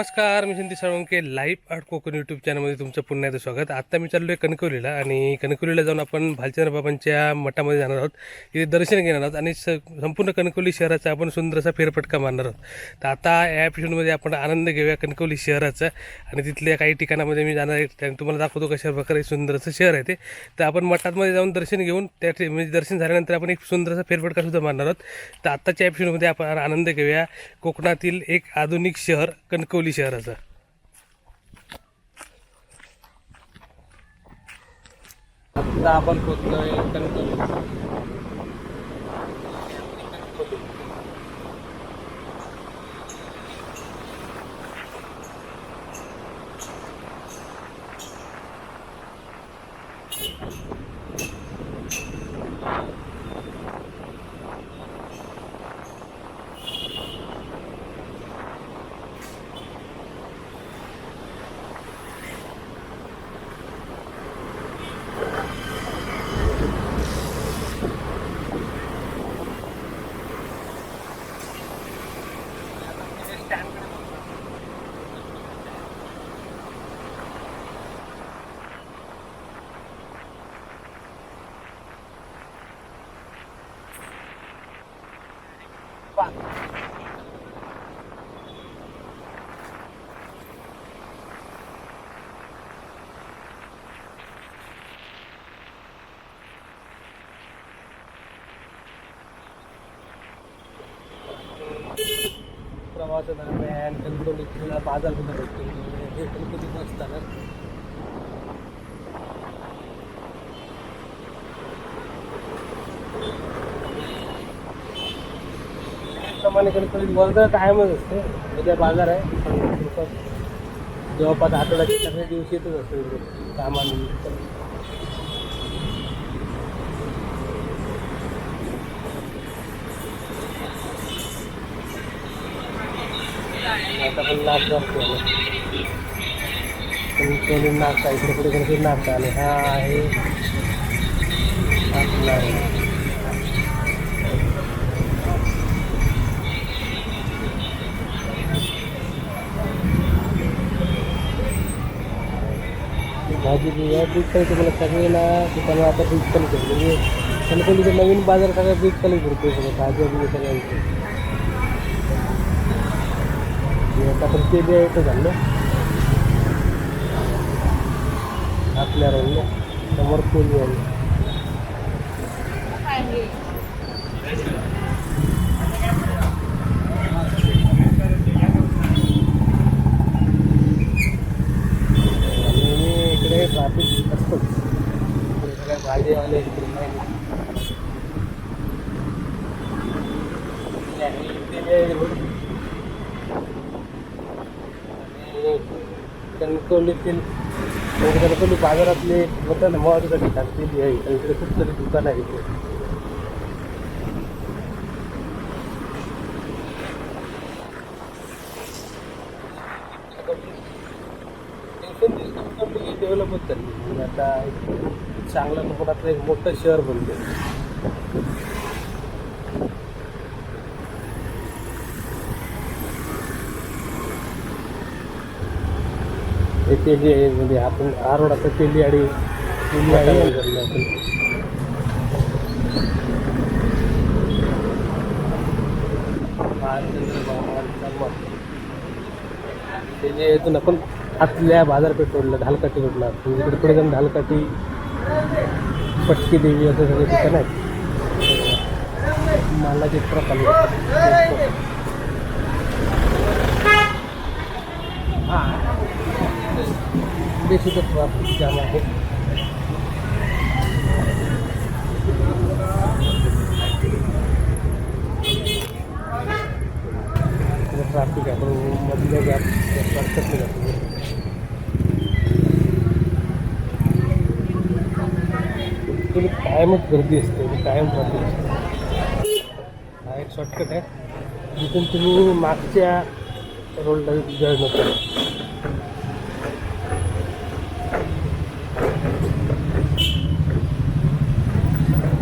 नमस्कार मी Sandeep Salunke live art Konkan YouTube चॅनलमध्ये तुमचं पुन्हा एकदा स्वागत. आत्ता मी चाललो आहे कणकवलीला आणि कणकवलीला जाऊन आपण भालचंद्र बाबांच्या मठामध्ये जाणार आहोत. तिथे दर्शन घेणार आहोत आणि स संपूर्ण कणकवली शहराचा आपण सुंदरसा फेरफटका मारणार आहोत. तर आता या एपिसोडमध्ये आपण आनंद घेऊया कणकवली शहराचा आणि तिथल्या काही ठिकाणामध्ये मी जाणार आहे. तुम्हाला दाखवतो कशा प्रकारे सुंदरसं शहर आहे ते. तर आपण मठामध्ये जाऊन दर्शन घेऊन त्या म्हणजे दर्शन झाल्यानंतर आपण एक सुंदरसा फेरफटकासुद्धा मारणार आहोत. तर आत्ताच्या एपिसोडमध्ये आपण आनंद घेऊया. कोकणातील एक आधुनिक शहर कणकवली शहराचा. आता आपण पोचलोय कणकवली प्रवासादरम्यान कणकवलीला बाजार सुद्धा भेटतो हे कणकवली बस स्थानक प्रमाणे कणकवली वर्ग कायमच असते उद्या बाजार आहे पण लोकं जवळपास आठवड्याचे सगळे दिवस येतच असतो इकडे कामानिमित्त आता पण नाच करतो कणकवली नाश्ता इकडे कुठे कणकवली नाश्ता आले. हा आहे. भाजी बिया बीज काही तुम्हाला सगळेला. दुकान आता बीज कमी करतो म्हणजे नवीन बाजार सगळ्या बीज कमी करतो सगळं. भाजी बिया सगळ्यांचं हे आता पण ते बी येतं झालं. आपल्या राहिलं. समोर कोणी आहे आणि इकडे ट्रॅफिक असतंच इकडे सगळ्या भाजीवाले इकडे नाही. आणि इथे रोड आणि कणकवलीतील म्हणजे कणकवली बाजारातले मोठं ना महत्त्वाचं ठिकाण ते आहे. आणि इकडे खूप सारी दुकानं आहे इकडे डेव्हलप होत चालली आता एक चांगल्या कोकणातलं एक मोठं शहर बनते हे तेली आहे म्हणजे आपण आरोडाचं तेली आणि तेली आहे. आपण ते जे आपण आतल्या बाजारपेठ रोडला ढालकाठी रोडला. म्हणजे इकडे पुढे जाऊन ढालकाठी पटकी देवी असं सगळे ठिकाण आहेत मला प्रकार हां बेसिक ट्रॅफिक जाम आहे ट्रॅफिक आहे पण मधल्या गॅप शॉर्टकटने जातो तुम्ही कायमच गर्दी असते म्हणजे कायम गर्दी असते हा एक शॉर्टकट आहे जिथून तुम्ही मागच्या रोडला जॉईन होता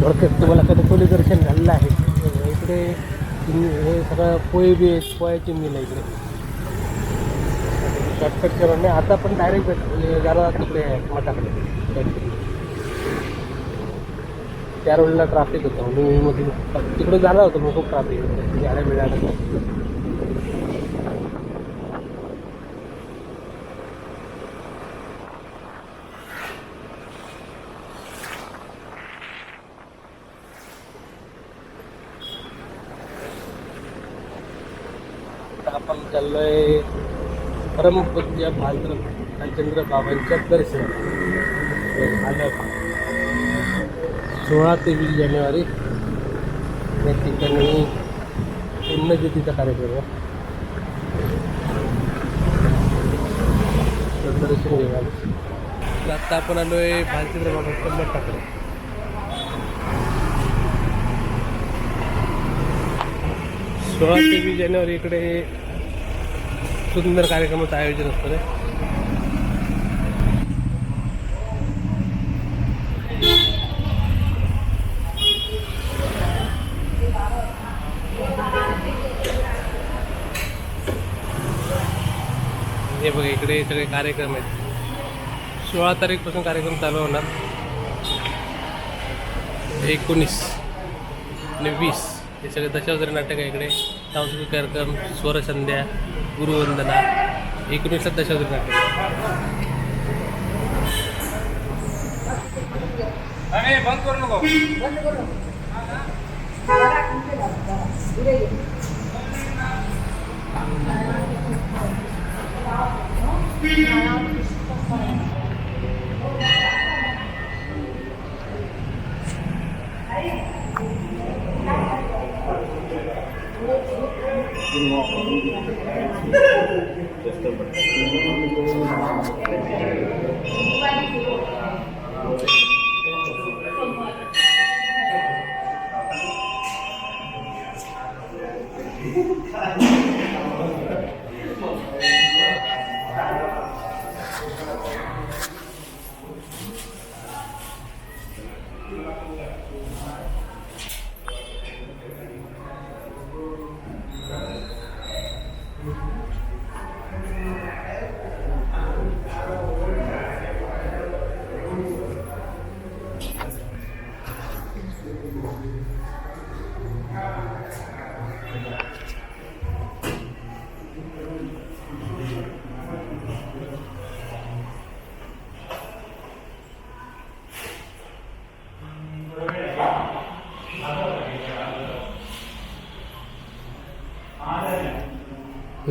थोडक्यात तुम्हाला कणकवली दर्शन झालेलं आहे. इकडे हे सगळं पोहे बी आहेत पोह्याची मिल आहे इकडे. शॉर्टकटच्या नाही आता पण डायरेक्ट म्हणजे जाणार तिकडे मठाकडे. त्या रोडला ट्राफिक होतं. मी मधून तिकडे जाणार होतो मग खूप ट्राफिक होतं. गाड्या मिळाल्या आता आपण चाललोय परमपूज्य भालचंद्र भालचंद्र बाबांच्या दर्शन सोळा ते वीस जानेवारी. या ठिकाणी पुण्यज्योतीचा कार्यक्रम आहे. दर्शन घेऊया. तर आत्ता आपण आलोय भालचंद्र बाबांच्या मठाकडे सोळा ते वीस जानेवारी इकडे सुंदर कार्यक्रमाचं आयोजन असतं रे. हे बघा इकडे सगळे कार्यक्रम आहेत. सोळा तारीखपासून कार्यक्रम चालू होणार. एकोणीस आणि वीस. हे सगळे दशावतारी नाटक आहे इकडे. सांस्कृतिक कार्यक्रम स्वरसंध्या. गुरुवंदना एकोणीसला दशावतारी नाटक आहे. बंद करू नको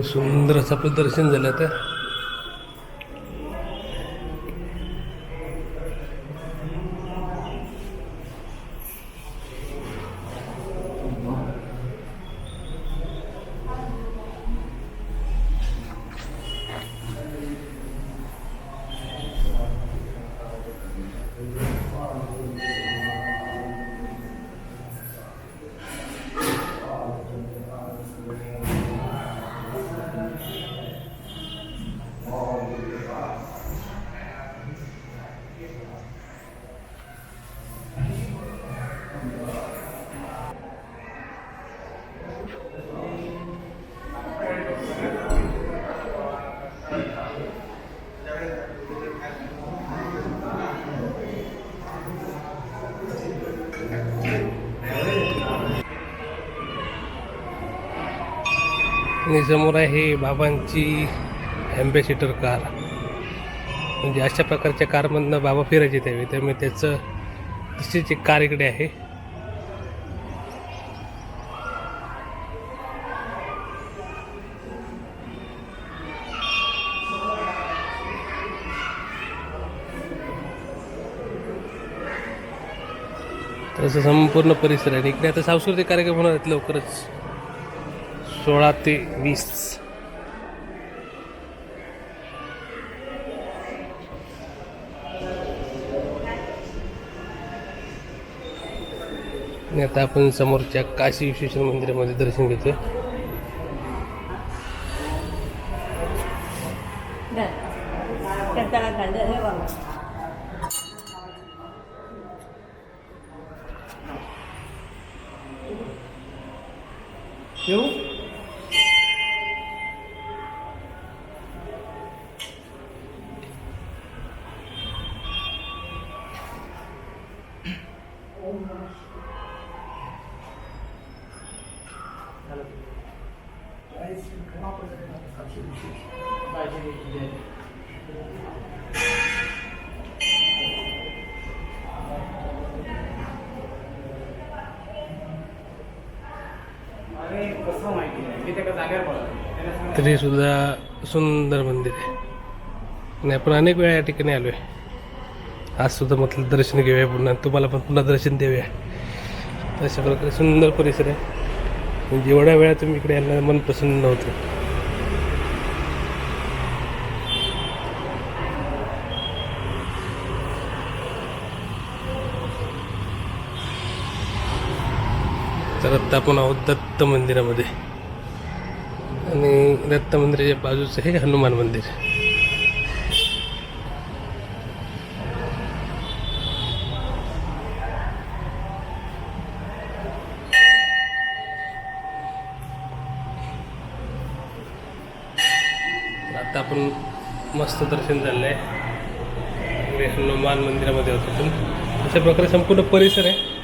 सुंदर असं आपलं दर्शन झालं तर आणि समोर आहे बाबांची ॲम्बॅसिडर कार म्हणजे अशा प्रकारच्या कारमधनं बाबा फिरायचे त्यावेळी. त्यामुळे त्याचं तशीच एक कार इकडे आहे. तसं संपूर्ण परिसर आहे. इकडे आता सांस्कृतिक कार्यक्रम होणार आहेत लवकरच. सोळा ते वीस. आता आपण समोरच्या काशी विश्वेश्वर मंदिरामध्ये दर्शन घेतोय. तरी सुद्धा सुंदर मंदिर आहे. आणि आपण अनेक वेळा या ठिकाणी आलो आहे आज सुद्धा म्हटलं दर्शन घेऊया पुन्हा. तुम्हाला पण पुन्हा दर्शन देऊया. अशा प्रकारे सुंदर परिसर आहे. म्हणजे जेवढ्या वेळा तुम्ही इकडे यायला मन प्रसन्न नव्हतं. तर आत्ता आपण आहोत दत्त मंदिरामध्ये. आणि दत्त मंदिराच्या बाजूचं हे हनुमान मंदिर. आपण मस्त दर्शन झालं आहे हनुमान मंदिरामध्ये होतो आपण अशा प्रकारे संपूर्ण परिसर आहे.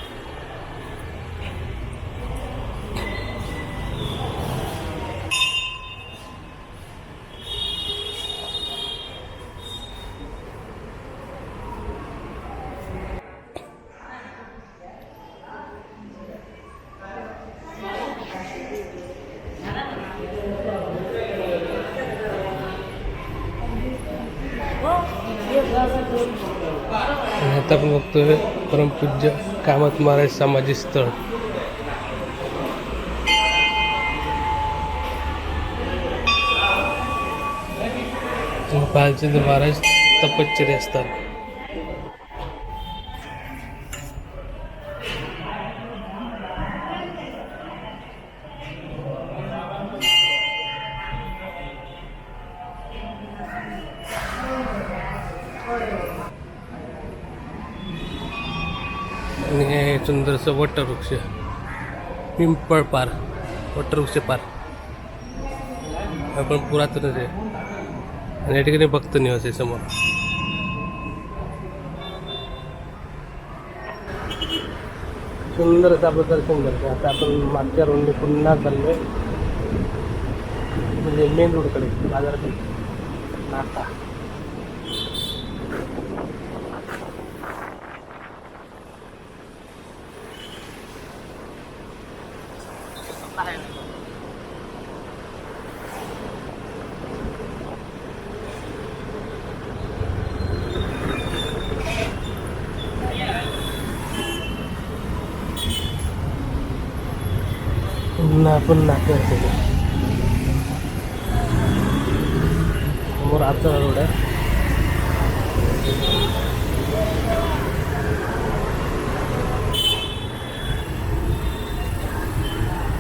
आणि आता आपण बघतोय परमपूज्य कामत महाराज सामाजिक स्थळ. बालचंद्र महाराज तपश्चर्या असतात हे वटवृक्ष. पिंपळ पार. वटवृक्ष पार. आपण पुरातनच आहे. आणि या ठिकाणी भक्त निवास आहे समोर. सुंदर असं आपलं दर्शन करतो आता आपण मागच्या रोडने पुन्हा चाललोय. म्हणजे मेन रोडकडे बाजारात नाता पण नाते नाक्यावर गेलो समोर आजचा रोड आहे.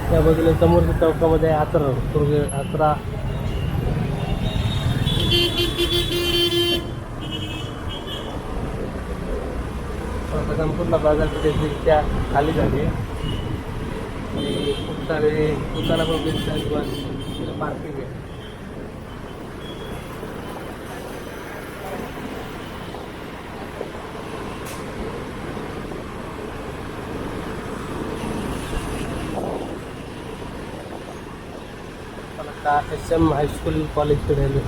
त्या बाजूला समोरच्या चौकामध्ये आहे आचरा रोड आचरा. संपूर्ण बाजारपेठेच्या खाली झाली आहे आणि खूप सारे दुकानं पण दिसत आहेत बस पार्किंग आहे पण आता एस एम हायस्कूल कॉलेजकडे आलो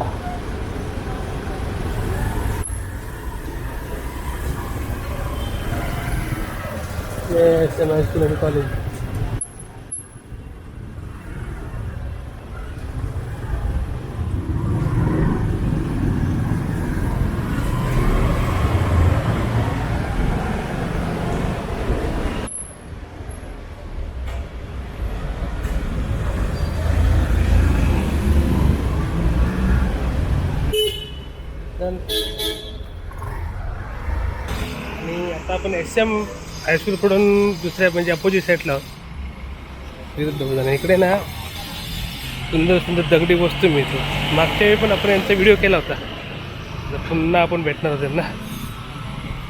एस एम हायस्कूल आणि कॉलेज Done. आणि सेम हायस्कूलकडून दुसऱ्या म्हणजे अपोजिट साईडला आहोत. विरुद्ध बाजूला. इकडे ना सुंदर सुंदर दगडी वस्तू मिळतो. मागच्या वेळी पण आपण यांचा व्हिडिओ केला होता. तर पुन्हा आपण भेटणार होते ना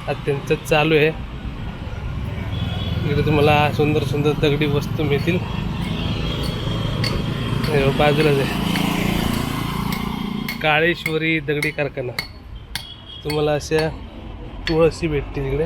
आज त्यांचं चालू आहे. इकडे तुम्हाला सुंदर सुंदर दगडी वस्तू मिळतील. बाजूलाच आहे. काळेश्वरी दगडी कारखाना. तुम्हाला अशा तुळशी भेटतील इकडे.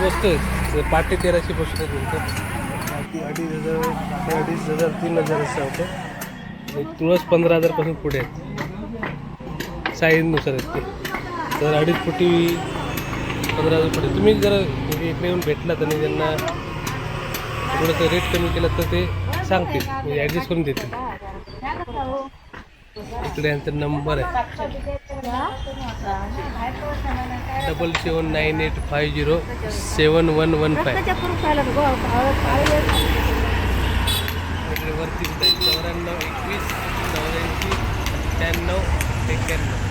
नंदी आहे आहे पाटे तेराशे पासून तुमचं अडीच हजार ते अडीच हजार तीन हजार असं होतं तुळस पंधरा हजारपासून पुढे आहेत. साईजनुसार आहेत ते. तर अडीच फुटी पंधरा हजार पुढे. तुम्ही जर इकडे येऊन भेटलात आणि त्यांना थोडंसं रेट कमी केलं तर ते सांगतील. म्हणजे ॲडजस्ट करून देतील. इकडे यांचा नंबर आहे. Double seven nine eight five zero seven one one five वरती चौऱ्याण्णव एकवीस चौऱ्याऐंशी शहाण्णव एक्क्याण्णव.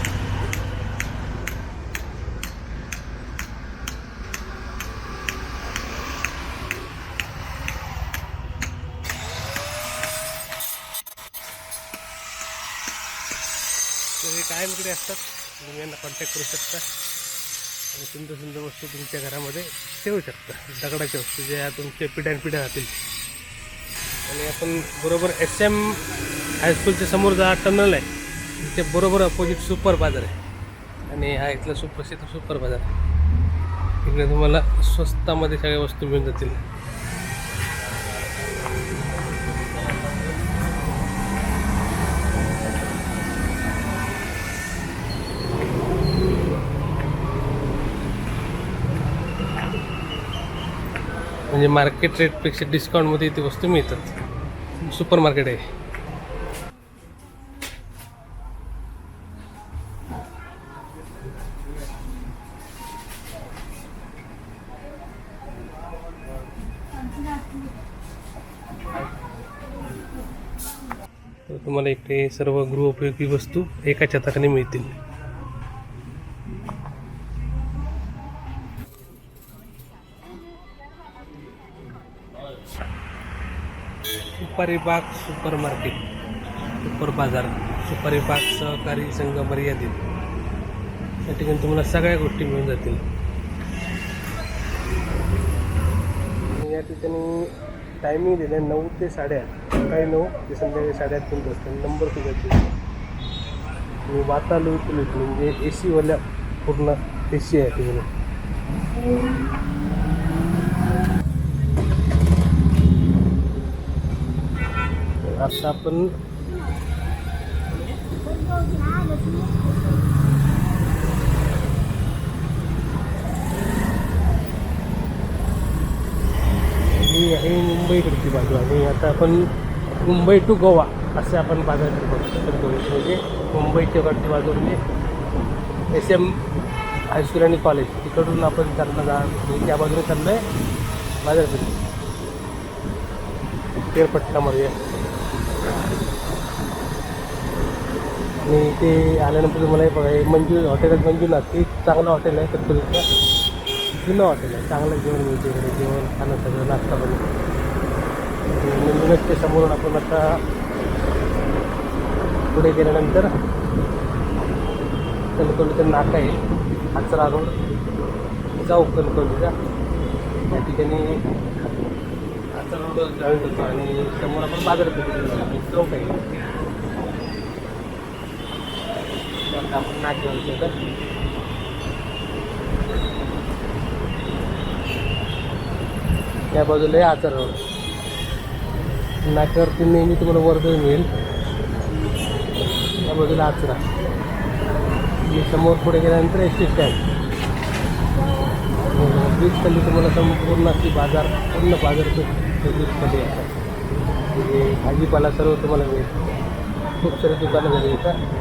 तर इकडे असतात. तुम्ही यांना कॉन्टॅक्ट करू शकता. आणि सुंदर सुंदर वस्तू तुमच्या घरामध्ये ठेवू शकता. दगडाच्या वस्तू ज्या तुमच्या पिढ्यान पिढ्या राहतील आणि आपण बरोबर एस एम हायस्कूलच्या समोर जा टनल आहे तिथे बरोबर अपोजिट सुपर बाजार आहे. आणि हा इथला सुप्रसिद्ध सुपर बाजार आहे. इकडे तुम्हाला स्वस्तामध्ये सगळ्या वस्तू मिळून जातील. म्हणजे मार्केट रेटपेक्षा डिस्काउंटमध्ये इथे वस्तू मिळतात. सुपर मार्केट आहे. तर तुम्हाला इकडे सर्व गृहोपयोगी वस्तू एका चताकाने मिळतील. सुपारी बाग सुपर मार्केट सुपर बाजार सुपारी बाग सहकारी संघ मर्यादित. या ठिकाणी तुम्हाला सगळ्या गोष्टी मिळून जातील. या ठिकाणी टायमिंग दिलं आहे नऊ ते साडेआठ. सकाळी नऊ ते संध्याकाळी साडेआठपर्यंत असतं. नंबर सुद्धा दिला आणि वातानुकूलित म्हणजे ए सीवाल्या पूर्ण ए सी आहे तिकडे आता आपण ही आहे मुंबईकडची बाजू. आणि आता आपण मुंबई टू गोवा असे आपण बाजार करतो म्हणजे मुंबईच्या कडची बाजू म्हणजे एस एम हायस्कूल आणि कॉलेज तिकडून आपण चाललं जा म्हणजे त्या बाजूने चाललो आहे बाजारपेठ तेरपट्टामध्ये आणि ते आल्यानंतर तुम्हाला हे बघा हे मंजू हॉटेल आहे ते चांगलं हॉटेल आहे कणकवलीचं जुनं हॉटेल आहे चांगलं जेवण मिळते इकडे जेवण खाणं सगळं नाश्ता बनवतो मंजुनाथच्या समोरून आपण आता पुढे गेल्यानंतर कणकवलीचा नाका आहे आचरा रोड जाऊ कणकवलीचा त्या ठिकाणी आचरा रोड जॉईंट होतो आणि समोर आपण बाजारपेठ चौक आहे. आता आपण नाट्य त्या बाजूला आहे आचार रोड नाक्यावरती नेहमी तुम्हाला वर्दळ मिळेल त्या बाजूला आचरा. मी समोर पुढे गेल्यानंतर एस टी स्टँड. ब्रिज खाली तुम्हाला संपूर्ण अशी बाजार पूर्ण बाजारपेठ ब्रिज खाली आहे. म्हणजे भाजीपाला सर्व तुम्हाला मिळेल. खूप सारे दुकानं झाली येतात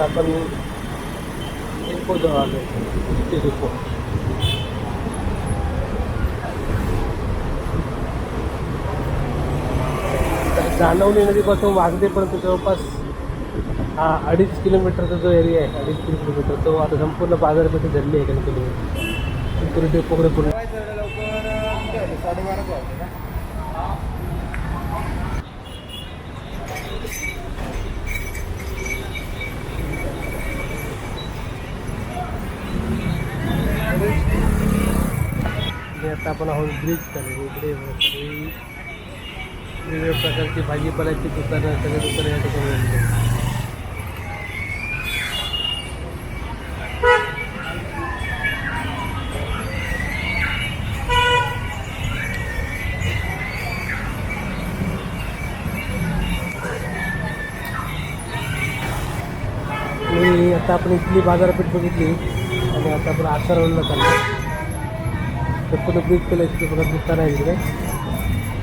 आपण डेपो जवळ आलो ते जाणवली नदीपासून वागदेपर्यंत जवळपास हा अडीच किलोमीटरचा जो एरिया आहे अडीच किलोमीटर तो आता संपूर्ण बाजारपेठ धरली आहे कणकवली तरी डेपोकडे पूर्ण लवकर. इकडे आणि आता आपण आहोत ब्रिज चालू इकडे सगळी वेगवेगळ्या प्रकारची भाजीपाल्याची दुकानं सगळे दुकानं या ठिकाणी आहेत. आणि आता आपण इथली बाजारपेठ बघितली आणि आता आपण आसारावरला चाललो तर पुन्हा ब्रिज केलं तिथे बघा दुकान आहे तिकडे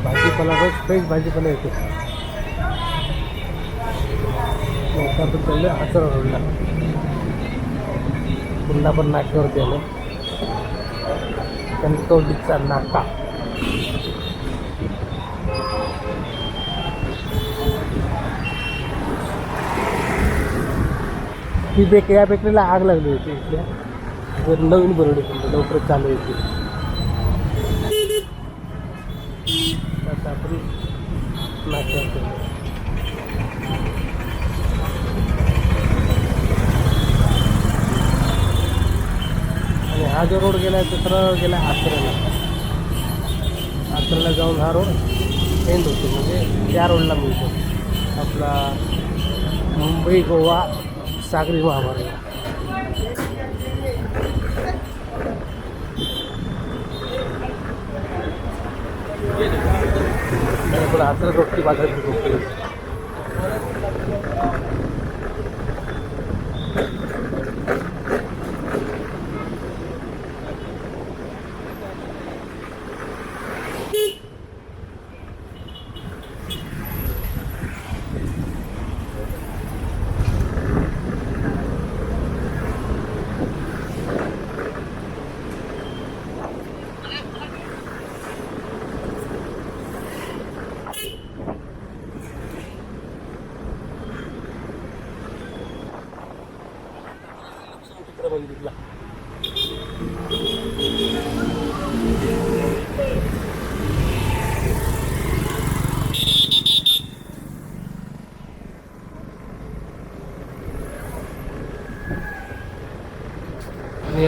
भाजीपाला रोज फ्रेश भाजीपाला येतो. आता आपण चाललं आसारा रोडला. पुन्हा पण नाक्यावरती आलो कणकवलीचा नाका. ही बेक या बेकरीला आग लागली होती इथल्या. नवीन बनवली समजा लवकरच चालू येते आता आपण नाश्ता आणि हा जो रोड गेला आहे तो सरळ गेला आसऱ्याला आसऱ्याला जाऊन हा रोड एंड होतो. म्हणजे त्या रोडला मिळतो. आपला मुंबई गोवा सागरी महामार्ग. आपण आसरा रोडची बाजारपेठ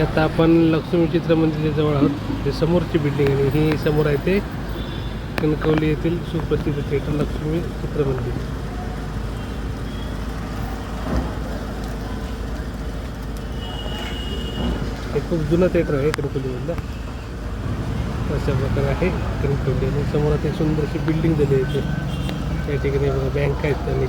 आणि आता आपण लक्ष्मी चित्र मंदिराजवळ आहोत. ते समोरची बिल्डिंग आणि ही समोर आहे ते कणकवली येथील सुप्रसिद्ध थिएटर लक्ष्मी चित्र मंदिर. हे खूप जुनं थिएटर आहे कणकवलीमधलं. अशा प्रकारे आहे कणकवली. आणि समोर आता एक सुंदरशी बिल्डिंग झाली आहे इथे. त्या ठिकाणी बघा बँक आहेत आणि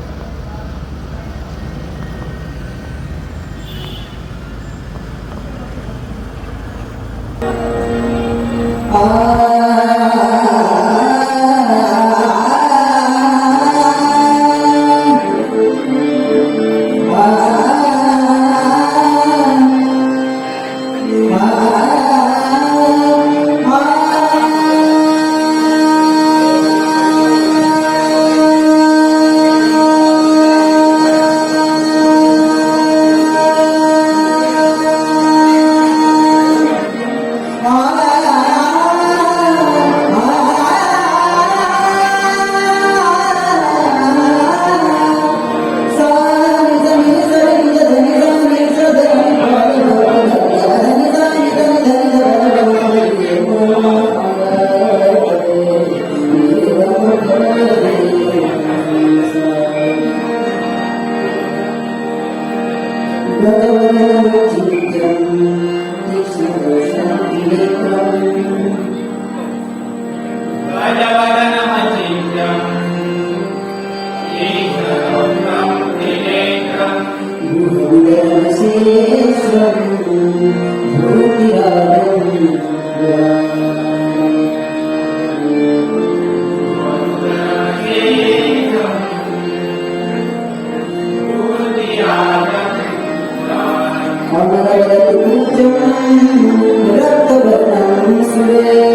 「だったら何する?」